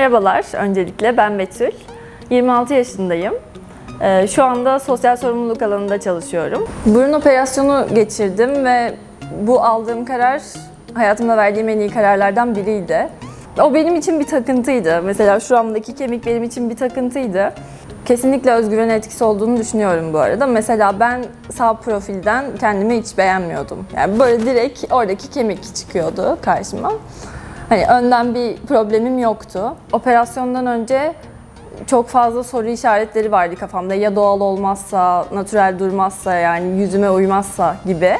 Merhabalar, öncelikle ben Betül. 26 yaşındayım. Ee, Şu anda sosyal sorumluluk alanında çalışıyorum. Burun operasyonu geçirdim ve bu aldığım karar hayatımda verdiğim en iyi kararlardan biriydi. O benim için bir takıntıydı. Mesela şuramdaki kemik benim için bir takıntıydı. Kesinlikle özgüven etkisi olduğunu düşünüyorum bu arada. Mesela ben sağ profilden kendimi hiç beğenmiyordum. Yani böyle direkt oradaki kemik çıkıyordu karşıma. Hani önden bir problemim yoktu. Operasyondan önce çok fazla soru işaretleri vardı kafamda. Ya doğal olmazsa, natürel durmazsa yani yüzüme uymazsa gibi.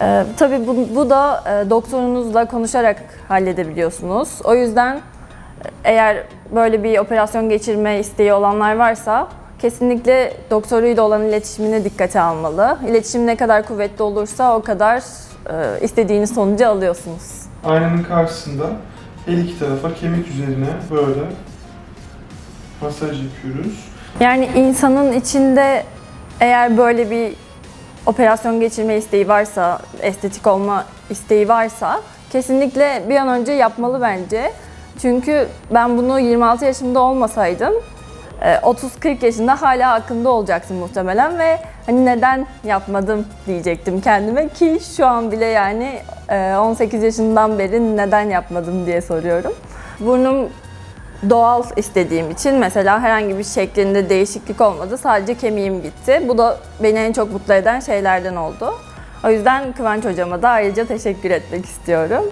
Ee, tabii bu, bu da e, doktorunuzla konuşarak halledebiliyorsunuz. O yüzden e, eğer böyle bir operasyon geçirme isteği olanlar varsa kesinlikle doktoruyla olan iletişimine dikkate almalı. İletişim ne kadar kuvvetli olursa o kadar e, istediğiniz sonucu alıyorsunuz. Aynanın karşısında her iki tarafa kemik üzerine böyle masaj yapıyoruz. Yani insanın içinde eğer böyle bir operasyon geçirme isteği varsa, estetik olma isteği varsa kesinlikle bir an önce yapmalı bence. Çünkü ben bunu 26 yaşımda olmasaydım 30-40 yaşında hala hakkında olacaksın muhtemelen ve hani neden yapmadım diyecektim kendime ki şu an bile yani e, 18 yaşından beri neden yapmadım diye soruyorum. Burnum doğal istediğim için mesela herhangi bir şeklinde değişiklik olmadı. Sadece kemiğim gitti. Bu da beni en çok mutlu eden şeylerden oldu. O yüzden Kıvanç hocama da ayrıca teşekkür etmek istiyorum.